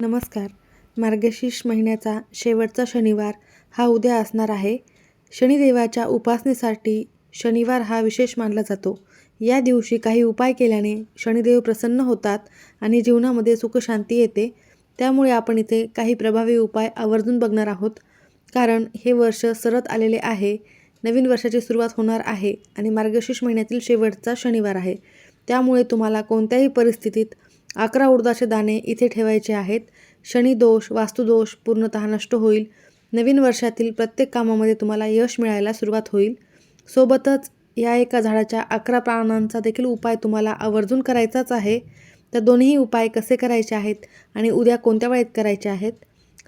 नमस्कार. मार्गशीर्ष महिन्याचा शेवटचा शनिवार हा उद्या असणार आहे. शनिदेवाच्या उपासनेसाठी शनिवार हा विशेष मानला जातो. या दिवशी काही उपाय केल्याने शनिदेव प्रसन्न होतात आणि जीवनामध्ये सुखशांती येते. त्यामुळे आपण इथे काही प्रभावी उपाय आवर्जून बघणार आहोत. कारण हे वर्ष सरत आलेले आहे. नवीन वर्षाची सुरुवात होणार आहे आणि मार्गशीर्ष महिन्यातील शेवटचा शनिवार आहे. त्यामुळे तुम्हाला कोणत्याही परिस्थितीत अकरा उडदाचे दाणे इथे ठेवायचे आहेत. शनिदोष वास्तुदोष पूर्णतः नष्ट होईल. नवीन वर्षातील प्रत्येक कामामध्ये तुम्हाला यश मिळायला सुरुवात होईल. सोबतच या एका झाडाच्या अकरा प्राणांचा देखील उपाय तुम्हाला आवर्जून करायचाच आहे. तर दोन्ही उपाय कसे करायचे आहेत आणि उद्या कोणत्या वेळेत करायचे आहेत?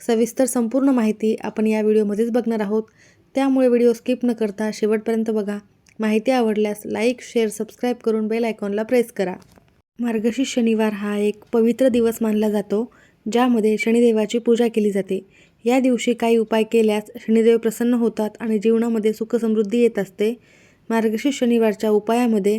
सविस्तर संपूर्ण माहिती आपण या व्हिडिओमध्येच बघणार आहोत. त्यामुळे व्हिडिओ स्किप न करता शेवटपर्यंत बघा. माहिती आवडल्यास लाईक शेअर सबस्क्राईब करून बेल आयकॉनला प्रेस करा. मार्गशीर्ष शनिवार हा एक पवित्र दिवस मानला जातो ज्यामध्ये शनिदेवाची पूजा केली जाते. या दिवशी काही उपाय केल्यास शनिदेव प्रसन्न होतात आणि जीवनामध्ये सुखसमृद्धी येत असते. मार्गशीर्ष शनिवारच्या उपायामध्ये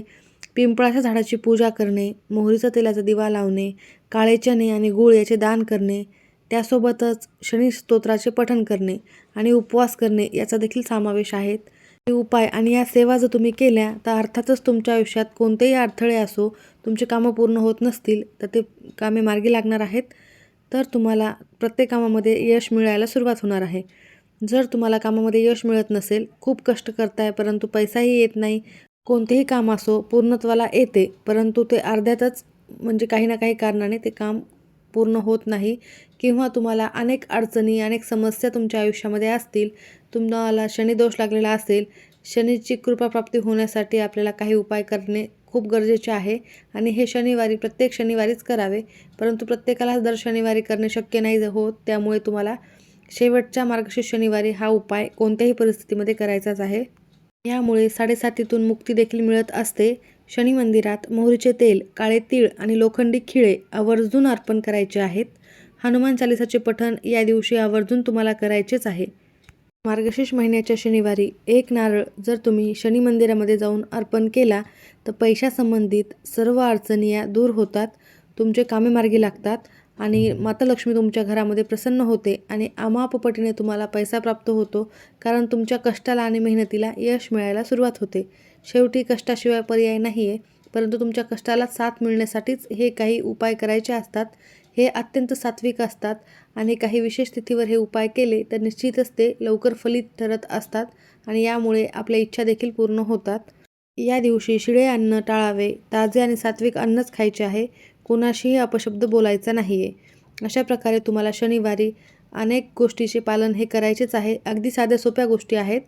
पिंपळाच्या झाडाची पूजा करणे मोहरीचा तेलाचा दिवा लावणे काळे चणे आणि गूळ याचे दान करणे त्यासोबतच शनी स्तोत्राचे पठण करणे आणि उपवास करणे याचा देखील समावेश आहेत उपाय आणि या सेवा जर तुम्ही केल्या तर अर्थातच तुमच्या आयुष्यात कोणतेही अडथळे असो तुमची कामं पूर्ण होत नसतील तर ते कामे मार्गी लागणार आहेत. तर तुम्हाला प्रत्येक कामामध्ये यश मिळायला सुरुवात होणार आहे. जर तुम्हाला कामामध्ये यश मिळत नसेल खूप कष्ट करताय परंतु पैसाही येत नाही कोणतेही काम असो पूर्णत्वाला येते परंतु ते अर्ध्यातच म्हणजे काही ना काही कारणाने ते काम पूर्ण होत नाही किंवा तुम्हाला अनेक अडचणी अनेक समस्या तुमच्या आयुष्यामध्ये असतील तुम्हाला शनिदोष लागलेला असेल शनीची कृपाप्राप्ती होण्यासाठी आपल्याला काही उपाय करणे खूप गरजेचे आहे. आणि हे शनिवारी प्रत्येक शनिवारीच करावे परंतु प्रत्येकाला दर शनिवारी करणे शक्य नाही होत त्यामुळे तुम्हाला शेवटच्या मार्गशीर्ष शनिवारी हा उपाय कोणत्याही परिस्थितीमध्ये करायचाच आहे. यामुळे साडेसातीतून मुक्ती देखील मिळत असते. शनी मंदिरात मोहरीचे तेल काळे तीळ आणि लोखंडी खिळे आवर्जून अर्पण करायचे आहेत. हनुमान चालिसाचे पठण या दिवशी आवर्जून तुम्हाला करायचेच आहे. मार्गशीर्ष महिन्याच्या शनिवारी एक नारळ जर तुम्ही शनी मंदिरामध्ये जाऊन अर्पण केला तर पैशासंबंधित सर्व अडचणी या दूर होतात तुमचे कामे मार्गी लागतात आणि माता लक्ष्मी तुमच्या घरामध्ये प्रसन्न होते आणि अमापपटीने तुम्हाला पैसा प्राप्त होतो कारण तुमच्या कष्टाला आणि मेहनतीला यश मिळायला सुरुवात होते. शेवटी कष्टाशिवाय पर्याय नाही आहे परंतु तुमच्या कष्टाला साथ मिळण्यासाठीच हे काही उपाय करायचे असतात. हे अत्यंत सात्विक असतात आणि काही विशेष तिथीवर हे उपाय केले तर निश्चितच ते लवकर फलित ठरत असतात आणि यामुळे आपल्या इच्छा देखील पूर्ण होतात. या दिवशी शिळे अन्न टाळावे ताजे आणि सात्विक अन्नच खायचे आहे कोणाशीही अपशब्द बोलायचा नाही आहे अशा प्रकारे तुम्हाला शनिवारी अनेक गोष्टीचे पालन हे करायचेच आहे. अगदी साध्या सोप्या गोष्टी आहेत.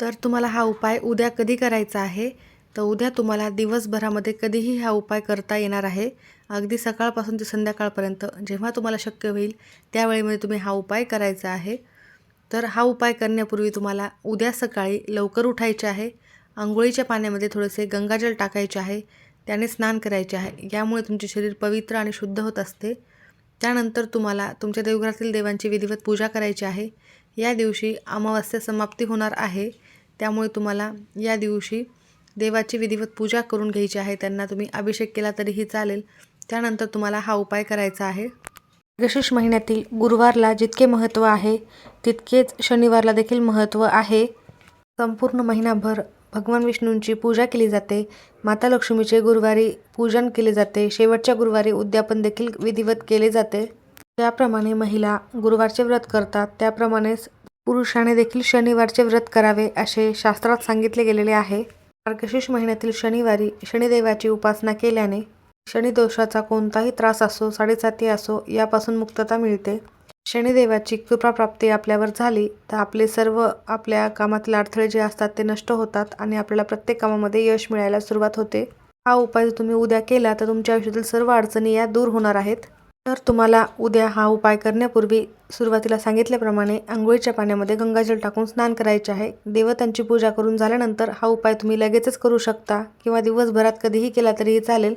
तर तुम्हाला हा उपाय उद्या कधी करायचा आहे? तर उद्या तुम्हाला दिवसभरामध्ये कधीही हा उपाय करता येणार आहे. अगदी सकाळपासून ते संध्याकाळपर्यंत जेव्हा तुम्हाला शक्य होईल त्यावेळेमध्ये तुम्ही हा उपाय करायचा आहे. तर हा उपाय करण्यापूर्वी तुम्हाला उद्या सकाळी लवकर उठायचे आहे. आंघोळीच्या पाण्यामध्ये थोडेसे गंगाजल टाकायचे आहे. त्याने स्नान करायचे आहे. यामुळे तुमचे शरीर पवित्र आणि शुद्ध होत असते. त्यानंतर तुम्हाला तुमच्या देवघरातील देवांची विधिवत पूजा करायची आहे. या दिवशी अमावस्या समाप्ती होणार आहे. त्यामुळे तुम्हाला या दिवशी देवाची विधिवत पूजा करून घ्यायची आहे. त्यांना तुम्ही अभिषेक केला तरीही चालेल. त्यानंतर तुम्हाला हा उपाय करायचा आहे. मार्गशीर्ष महिन्यातील गुरुवारला जितके महत्त्व आहे तितकेच शनिवारला देखील महत्त्व आहे. संपूर्ण महिनाभर भगवान विष्णूंची पूजा केली जाते. माता लक्ष्मीचे गुरुवारी पूजन केले जाते. शेवटच्या गुरुवारी उद्यापन देखील विधिवत केले जाते. ज्याप्रमाणे महिला गुरुवारचे व्रत करतात त्याप्रमाणेच पुरुषाने देखील शनिवारचे व्रत करावे असे शास्त्रात सांगितले गेलेले आहे. मार्गशीर्ष महिन्यातील शनिवारी शनिदेवाची उपासना केल्याने शनिदोषाचा कोणताही त्रास असो साडेसाती असो यापासून मुक्तता मिळते. शनिदेवाची कृपाप्राप्ती आपल्यावर झाली तर आपले सर्व आपल्या कामातील अडथळे जे असतात ते नष्ट होतात आणि आपल्याला प्रत्येक कामामध्ये यश मिळायला सुरुवात होते. हा उपाय जर तुम्ही उद्या केला तर तुमच्या आयुष्यातील सर्व अडचणी या दूर होणार आहेत. तर तुम्हाला उद्या हा उपाय करण्यापूर्वी सुरुवातीला सांगितल्याप्रमाणे आंघोळीच्या पाण्यामध्ये गंगाजल टाकून स्नान करायचे आहे. देवतांची पूजा करून झाल्यानंतर हा उपाय तुम्ही लगेचच करू शकता किंवा दिवसभरात कधीही केला तरीही चालेल.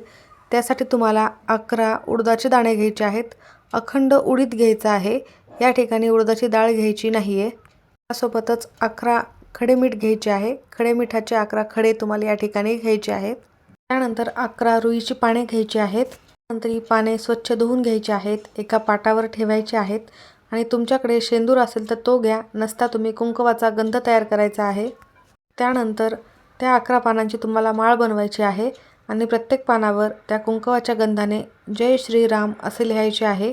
त्यासाठी तुम्हाला अकरा उडदाचे दाणे घ्यायचे आहेत. अखंड उडीद घ्यायचा आहे. या ठिकाणी उडदाची डाळ घ्यायची नाही आहे त्यासोबतच अकरा खडे मीठ घ्यायचे आहे. खडे मिठाचे अकरा खडे तुम्हाला या ठिकाणी घ्यायचे आहेत. त्यानंतर अकरा रुईची पाने घ्यायची आहेत. नंतर ही पाने स्वच्छ धुवून घ्यायची आहेत. एका पाटावर ठेवायची आहेत. आणि तुमच्याकडे शेंदूर असेल तर तो घ्या. नसता तुम्ही कुंकवाचा गंध तयार करायचा आहे. त्यानंतर त्या अकरा पानांची तुम्हाला माळ बनवायची आहे. आणि प्रत्येक पानावर त्या कुंकवाच्या गंधाने जय श्रीराम असे लिहायचे आहे.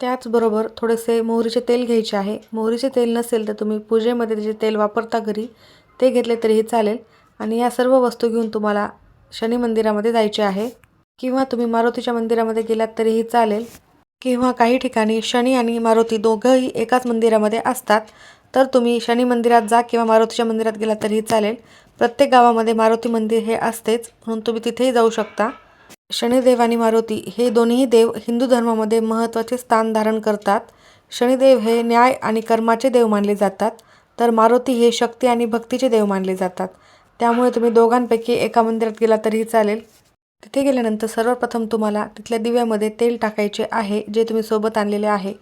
त्याचबरोबर थोडेसे मोहरीचे तेल घ्यायचे आहे. मोहरीचे तेल नसेल तर तुम्ही पूजेमध्ये जे तेल वापरता घरी ते घेतले तरीही चालेल. आणि या सर्व वस्तू घेऊन तुम्हाला शनी मंदिरामध्ये जायचे आहे. किंवा तुम्ही मारुतीच्या मंदिरामध्ये गेलात तरीही चालेल. किंवा काही ठिकाणी शनी आणि मारुती दोघंही एकाच मंदिरामध्ये असतात. तर तुम्ही शनी मंदिरात जा किंवा मारुतीच्या मंदिरात गेला तरीही चालेल. प्रत्येक गावामध्ये मारुती मंदिर हे असतेच म्हणून तुम्ही तिथेही जाऊ शकता. शनिदेव आणि मारुती हे दोन्ही देव हिंदू धर्मामध्ये महत्त्वाचे स्थान धारण करतात. शनिदेव हे न्याय आणि कर्माचे देव मानले जातात तर मारुती हे शक्ती आणि भक्तीचे देव मानले जातात. त्यामुळे तुम्ही दोघांपैकी एका मंदिरात गेला तरीही चालेल. तिथे गेल्यानंतर सर्वप्रथम तुम्हाला तिथल्या दिव्यामध्ये तेल टाकायचे आहे जे तुम्ही सोबत आणलेले आहे.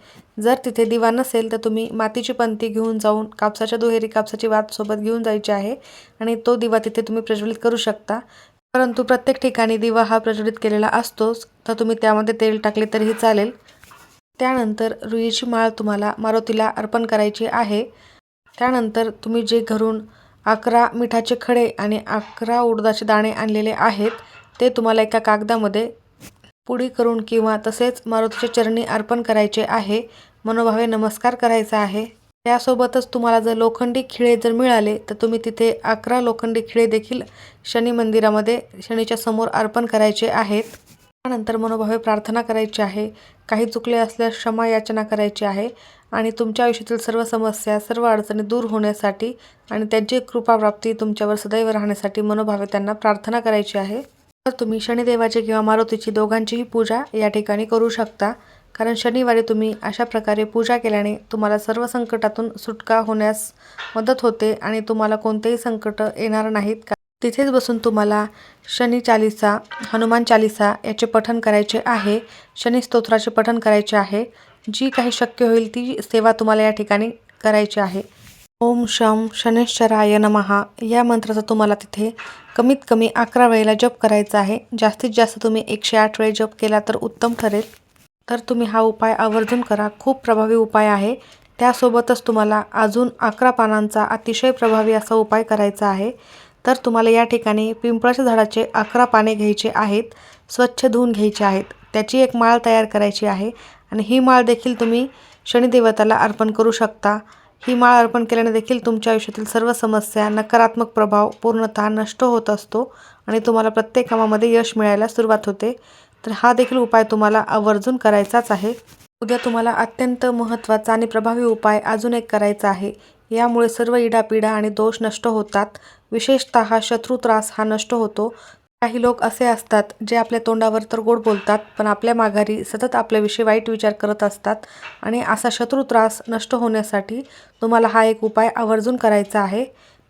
जर तिथे दिवा नसेल तर तुम्ही मातीची पंती घेऊन जाऊन कापसाच्या दुहेरी कापसाची वात सोबत घेऊन जायची आहे आणि तो दिवा तिथे तुम्ही प्रज्वलित करू शकता. परंतु प्रत्येक ठिकाणी दिवा हा प्रज्वलित केलेला असतोच तर तुम्ही त्यामध्ये तेल टाकले तरीही चालेल. त्यानंतर रुईची माळ तुम्हाला मारुतीला अर्पण करायची आहे. त्यानंतर तुम्ही जे घरून अकरा मिठाचे खडे आणि अकरा उडदाचे दाणे आणलेले आहेत ते तुम्हाला एका कागदामध्ये पुडी करून किंवा तसेच मारुतीच्या चरणी अर्पण करायचे आहे. मनोभावे नमस्कार करायचा आहे. त्यासोबतच तुम्हाला जर लोखंडी खिळे जर मिळाले तर तुम्ही तिथे अकरा लोखंडी खिळे देखील शनी मंदिरामध्ये शनीच्या समोर अर्पण करायचे आहेत. त्यानंतर मनोभावे प्रार्थना करायची आहे. काही चुकले असल्यास क्षमा याचना करायची आहे. आणि तुमच्या आयुष्यातील सर्व समस्या सर्व अडचणी दूर होण्यासाठी आणि त्यांची कृपाप्राप्ती तुमच्यावर सदैव राहण्यासाठी मनोभावे त्यांना प्रार्थना करायची आहे. तर तुम्ही शनिदेवाची किंवा मारुतीची दोघांचीही पूजा या ठिकाणी करू शकता. कारण शनिवारी तुम्ही अशा प्रकारे पूजा केल्याने तुम्हाला सर्व संकटातून सुटका होण्यास मदत होते आणि तुम्हाला कोणतेही संकट येणार नाहीत. का तिथेच बसून तुम्हाला शनी चालिसा हनुमान चालिसा याचे पठन करायचे आहे. शनी स्तोत्राचे पठन करायचे आहे. जी काही शक्य होईल ती सेवा तुम्हाला या ठिकाणी करायची आहे. ओम शम शनेश्वराय नमहा या मंत्राचा तुम्हाला तिथे कमीत कमी अकरा वेळेला जप करायचा आहे. जास्तीत जास्त तुम्ही एकशे आठ वेळे जप केला तर उत्तम ठरेल. तर तुम्ही हा उपाय आवर्जून करा. खूप प्रभावी उपाय आहे. त्यासोबतच तुम्हाला अजून अकरा पानांचा अतिशय प्रभावी असा उपाय करायचा आहे. तर तुम्हाला या ठिकाणी पिंपळाच्या झाडाचे अकरा पाने घ्यायचे आहेत. स्वच्छ धुवून घ्यायचे आहेत. त्याची एक माळ तयार करायची आहे. आणि ही माळ देखील तुम्ही शनिदेवताला अर्पण करू शकता. ही माळ अर्पण केल्याने देखील तुमच्या आयुष्यातील सर्व समस्या नकारात्मक प्रभाव पूर्णतः नष्ट होत असतो आणि तुम्हाला प्रत्येक कामामध्ये यश मिळायला सुरुवात होते. तर हा देखील उपाय तुम्हाला आवर्जून करायचाच आहे. उद्या तुम्हाला अत्यंत महत्त्वाचा आणि प्रभावी उपाय अजून एक करायचा आहे. यामुळे सर्व इडापिडा आणि दोष नष्ट होतात. विशेषतः शत्रू त्रास हा नष्ट होतो. काही लोक असे असतात जे आपल्या तोंडावर तर गोड बोलतात पण आपल्या माघारी सतत आपल्याविषयी वाईट विचार करत असतात आणि असा शत्रू त्रास नष्ट होण्यासाठी तुम्हाला हा एक उपाय आवर्जून करायचा आहे.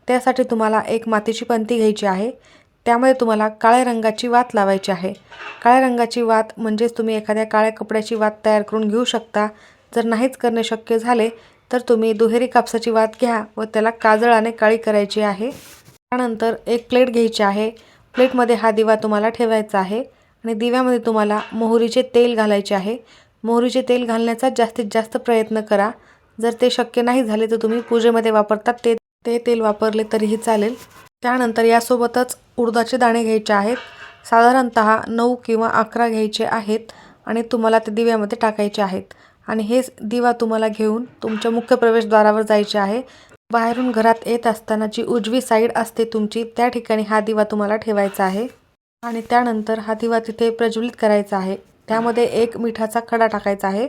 त्यासाठी तुम्हाला एक मातीची पंती घ्यायची आहे. त्यामध्ये तुम्हाला काळ्या रंगाची वात लावायची आहे. काळ्या रंगाची वात म्हणजेच तुम्ही एखाद्या काळ्या कपड्याची वात तयार करून घेऊ शकता. जर नाहीच करणे शक्य झाले तर तुम्ही दुहेरी कापसाची वात घ्या व त्याला काजळाने काळी करायची आहे. त्यानंतर एक प्लेट घ्यायची आहे. प्लेटमध्ये हा दिवा तुम्हाला ठेवायचा आहे आणि दिव्यामध्ये तुम्हाला मोहरीचे तेल घालायचे आहे. मोहरीचे तेल घालण्याचा जास्तीत जास्त प्रयत्न करा. जर ते शक्य नाही झाले तर तुम्ही पूजेमध्ये वापरतात ते ते तेल वापरले तरीही चालेल. त्यानंतर यासोबतच उडदाचे दाणे घ्यायचे आहेत. साधारणत नऊ किंवा अकरा घ्यायचे आहेत आणि तुम्हाला ते दिव्यामध्ये टाकायचे आहेत. आणि हे दिवा तुम्हाला घेऊन तुमच्या मुख्य प्रवेशद्वारावर जायचे आहे. बाहेरून घरात येत असताना जी उजवी साईड असते तुमची त्या ठिकाणी हा दिवा तुम्हाला ठेवायचा आहे. आणि त्यानंतर हा दिवा तिथे प्रज्वलित करायचा आहे. त्यामध्ये एक मिठाचा खडा टाकायचा आहे.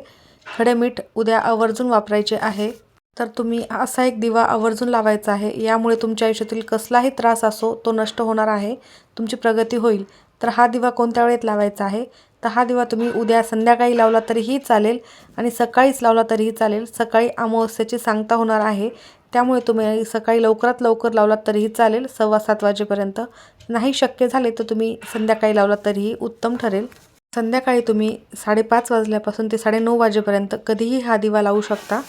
खडे मीठ उद्या आवर्जून वापरायचे आहे. तर तुम्ही असा एक दिवा आवर्जून लावायचा आहे. यामुळे तुमच्या आयुष्यातील कसलाही त्रास असो तो नष्ट होणार आहे. तुमची प्रगती होईल. तर हा दिवा कोणत्या वेळेत लावायचा आहे? तर हा दिवा तुम्ही उद्या संध्याकाळी लावला तरीही चालेल आणि सकाळीच लावला तरीही चालेल. सकाळी अमावस्याची सांगता होणार आहे. त्यामुळे तुम्ही सकाळी लवकरात लवकर लावलात तरीही चालेल. सव्वा सात वाजेपर्यंत. नाही शक्य झाले तर तुम्ही संध्याकाळी लावलात तरीही उत्तम ठरेल. संध्याकाळी तुम्ही साडेपाच वाजल्यापासून ते साडेनऊ वाजेपर्यंत कधीही हा दिवा लावू शकता.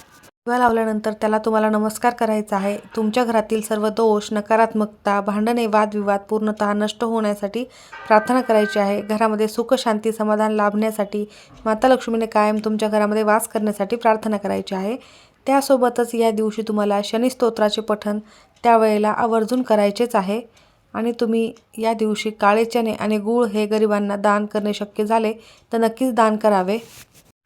दिवा लावल्यानंतर त्याला तुम्हाला नमस्कार करायचा आहे. तुमच्या घरातील सर्व दोष नकारात्मकता भांडणे वादविवाद पूर्णतः नष्ट होण्यासाठी प्रार्थना करायची आहे. घरामध्ये सुख शांती समाधान लाभण्यासाठी माता लक्ष्मीने कायम तुमच्या घरामध्ये वास करण्यासाठी प्रार्थना करायची आहे. त्यासोबतच या दिवशी तुम्हाला शनिस्तोत्राचे पठण त्यावेळेला आवर्जून करायचेच आहे. आणि तुम्ही या दिवशी काळे चणे आणि गूळ हे गरिबांना दान करणे शक्य झाले तर नक्कीच दान करावे.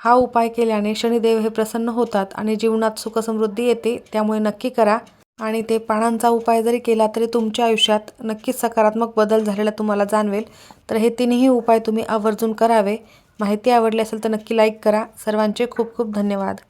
हा उपाय केल्याने शनिदेव हे प्रसन्न होतात आणि जीवनात सुखसमृद्धी येते त्यामुळे नक्की करा. आणि ते पानांचा उपाय जरी केला तरी तुमच्या आयुष्यात नक्कीच सकारात्मक बदल झालेला तुम्हाला जाणवेल. तर हे तिन्ही उपाय तुम्ही आवर्जून करावे. माहिती आवडली असेल तर नक्की लाईक करा. सर्वांचे खूप खूप धन्यवाद.